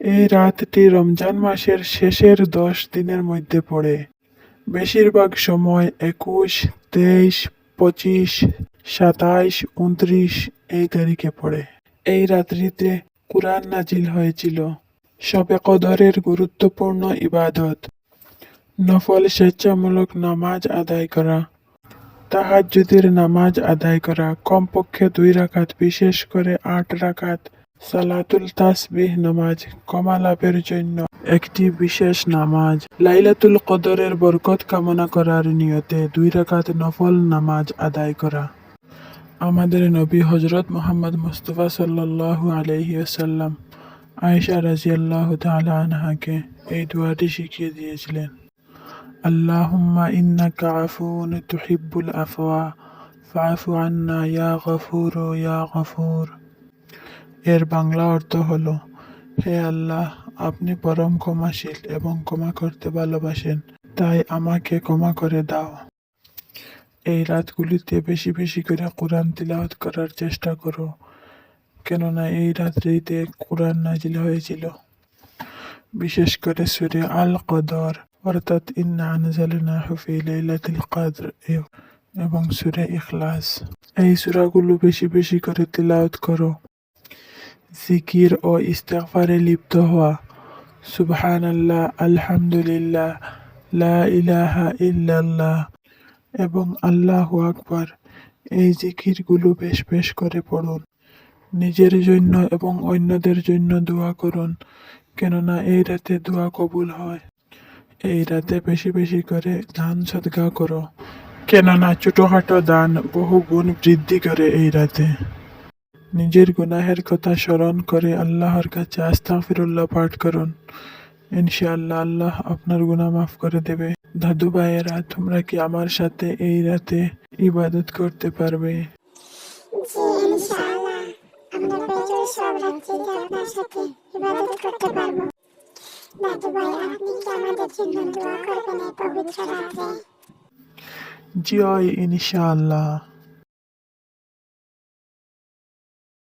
এই রাতটি রমজান মাসের শেষের দশ দিনের মধ্যে পড়ে। বেশিরভাগ সময় একুশ, তেইশ, পঁচিশ, সাতাইশ, উনত্রিশ এই তারিখে পড়ে। এই রাত্রিতে কুরআন নাজিল হয়েছিল। শবে কদরের গুরুত্বপূর্ণ ইবাদত, নফল স্বেচ্ছামূলক নামাজ আদায় করা, তাহাজ্জুদের নামাজ আদায় করা, কমপক্ষে দুই রাখাত বিশেষ করে আট রাকাত সালাতুল তাসবিহ নামাজ কমা লাভের জন্য একটি বিশেষ নামাজ। লাইলাতুল কদরের বরকত কামনা করার নিয়তে দুই রাকাত নফল নামাজ আদায় করা। আমাদের নবী হজরত মোহাম্মদ মুস্তফা সাল্লাল্লাহু আলাইহি আসাল্লাম আয়েশা রাজিয়াল্লাহু তাআলা আনহাকে এই দোয়াটি শিখিয়ে দিয়েছিলেন। আল্লাহুম্মা ইন্নাকা আফুন তুহিব্বুল আফওয়া ফাফু আন্না, ইয়া গফুর ইয়া গফুর। এর বাংলা অর্থ হলো, হে আল্লাহ, আপনি পরম ক্ষমাশীল এবং ক্ষমা করতে ভালোবাসেন, তাই আমাকে ক্ষমা করে দাও এই রাতগুলিতে বেশি বেশি করে কোরআন তিলাওয়াত করার চেষ্টা করো, কেননা এই রাত্রিতে কোরআন নাজিল হয়েছিল। বিশেষ করে সুরে আল কদর অর্থাৎ, ইন্না আনজালনাহু ফি লাইলাতুল কদর এবং সুরে ইখলাস। এই সূরাগুলো বেশি বেশি করে তিলাওয়াত করো। জিকির ও ইস্তেগফারে লিপ্ত হওয়া। সুবহানাল্লাহ, আলহামদুলিল্লাহ, লা ইলাহা ইল্লাল্লাহ। এবং আল্লাহ আকবার, এই জিকিরগুলো বেশ বেশ করে পড়ুন। নিজের জন্য এবং অন্যদের জন্য দোয়া করুন, কেননা এই রাতে দোয়া কবুল হয়। এই রাতে বেশি বেশি করে দান সদগা করো, কেননা ছোটোখাটো দান বহু গুণ বৃদ্ধি করে এই রাতে। নিজের গুনাহের কথা স্মরণ করে আল্লাহর কাছে আস্তাগফিরুল্লাহ পাঠ করুন। ইনশাআল্লাহ আল্লাহ আপনার গুনাহ মাফ করে দেবে। দাদু ভাইয়েরা তোমরা কি আমার সাথে এই রাতে ইবাদত করতে পারবে? জি ইনশাআল্লাহ।